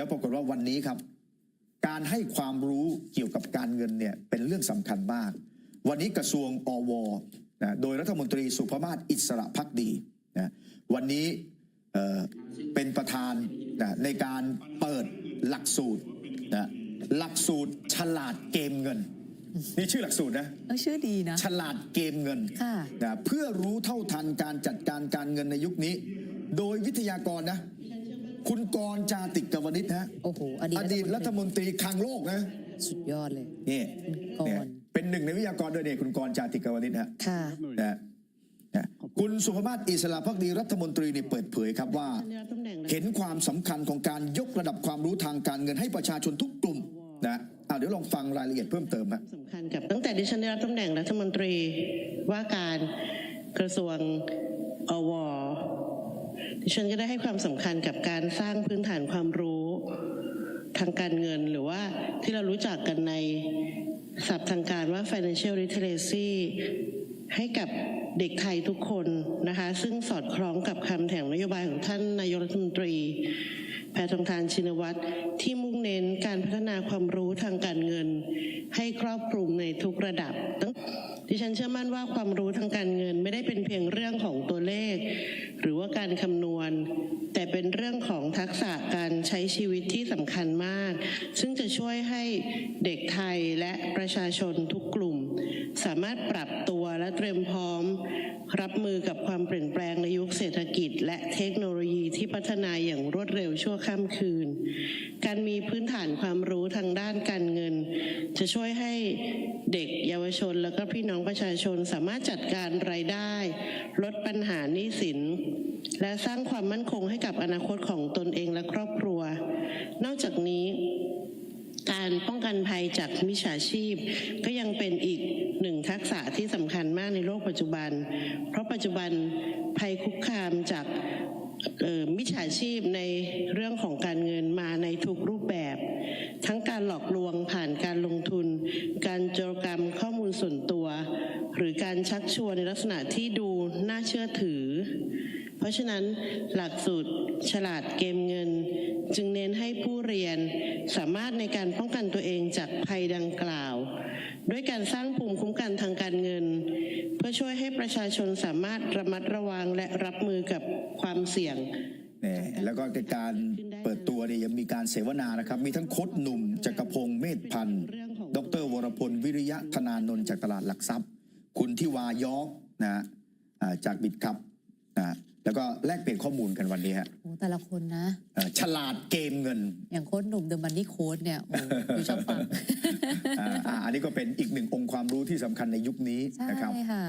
แล้วปรากฏว่าวันนี้ครับ การให้ความรู้เกี่ยวกับการเงินเนี่ยเป็นเรื่องสำคัญมาก วันนี้กระทรวงอวนะโดยรัฐมนตรีสุภมาศอิสระพักดีนะวันนี้เอ่อเป็นประธานนะในการเปิดหลักสูตรนะหลักสูตรฉลาดเกมเงิน นี่ชื่อหลักสูตรนะเออชื่อดีนะ ฉลาดเกมเงินค่ะนะเพื่อรู้เท่าทันการจัดการการเงินในยุคนี้ โดยวิทยากรนะ คุณกรณ์จาติกวนิชฮะโอ้โหอดีตอดีตรัฐมนตรีคลังโลกนะ สุดยอดเลยนี่คุณกรณ์เนี่ยเป็นหนึ่งในวิทยากรโดยเนี่ยคุณกรณ์จาติกวนิชฮะค่ะ นะนะคุณสุภมาศอิสระพักดีรัฐมนตรีนี่เปิดเผยครับว่า เห็นความสำคัญของการยกระดับความรู้ทางการเงินให้ประชาชนทุกกลุ่มนะอะเดี๋ยวลองฟังรายละเอียดเพิ่มเติมฮะ สำคัญกับตั้งแต่ดิฉันได้รับตำแหน่งรัฐมนตรีว่าการกระทรวงอว ดิฉันก็ได้ให้ความสำคัญกับการสร้างพื้นฐานความรู้ทางการเงินหรือว่าที่เรารู้จักกันในศัพท์ทางการว่า financial literacy ให้กับ เด็กไทยทุกคนนะคะ ซึ่งสอดคล้องกับคำแถลงนโยบายของท่านนายกรัฐมนตรี แพทองทานชินวัตรที่มุ่งเน้นการพัฒนาความรู้ทางการเงิน ให้ครอบคลุมในทุกระดับตั้งดิฉันเชื่อมั่นว่าความรู้ทางการเงินไม่ได้เป็นเพียงเรื่องของตัวเลข หรือว่าการคำนวณ แต่เป็นเรื่องของทักษะการใช้ชีวิตที่สำคัญมาก ซึ่งจะช่วยให้เด็กไทยและประชาชนทุกกลุ่ม สามารถปรับตัวและเตรียมพร้อม รับมือกับความเปลี่ยนแปลงในยุคเศรษฐกิจ และเทคโนโลยีที่พัฒนาอย่างรวดเร็วชั่วข้ามคืน การมีพื้นฐานความรู้ทางด้านการเงิน จะช่วยให้เด็กเยาวชน และก็พี่น้องประชาชนสามารถจัดการรายได้ ลดปัญหาหนี้สิน และสร้างความมั่นคงให้กับอนาคตของตนเองและครอบครัว นอกจากนี้ การป้องกันภัยจากมิจฉาชีพ ก็ยังเป็นอีกหนึ่งทักษะที่สำคัญมากในโลกปัจจุบัน เพราะปัจจุบันภัยคุกคามจากมิจฉาชีพในเรื่องของการเงินมาในทุกรูปแบบ ทั้งการหลอกลวงผ่านการลงทุน การโจรกรรมข้อมูลส่วนตัว หรือการชักชวนในลักษณะที่ดูน่าเชื่อถือ เพราะฉะนั้นหลักสูตรฉลาดเกมเงิน จึงเน้นให้ผู้เรียนสามารถในการป้องกันตัวเองจากภัยดังกล่าว ด้วยการสร้างภูมิคุ้มกันทางการเงิน เพื่อช่วยให้ประชาชนสามารถระมัดระวังและรับมือกับความเสี่ยงเนี่ยแล้วก็ในการเปิดตัวเนี่ยยังมีการเสวนานะครับ มีทั้งโคดหนุ่มจักรพงศ์เมธพันธ์ ดร วรพล วิริยะธนานนท์จากตลาดหลักทรัพย์ คุณทิวายอกนะฮะจากบิดครับ แล้วก็แลกเปลี่ยนข้อมูลกันวันนี้ฮะโอ้แต่ละคนนะเอ่อฉลาดเกมเงินอย่างโค้ดหนุ่มเดอะมันนี่โค้ดเนี่ยโอ้ดูชอบฟัง อ่าอ่าอันนี้ก็เป็นอีกหนึ่งองค์ความรู้ที่สำคัญในยุคนี้ใช่นะครับ ค่ะ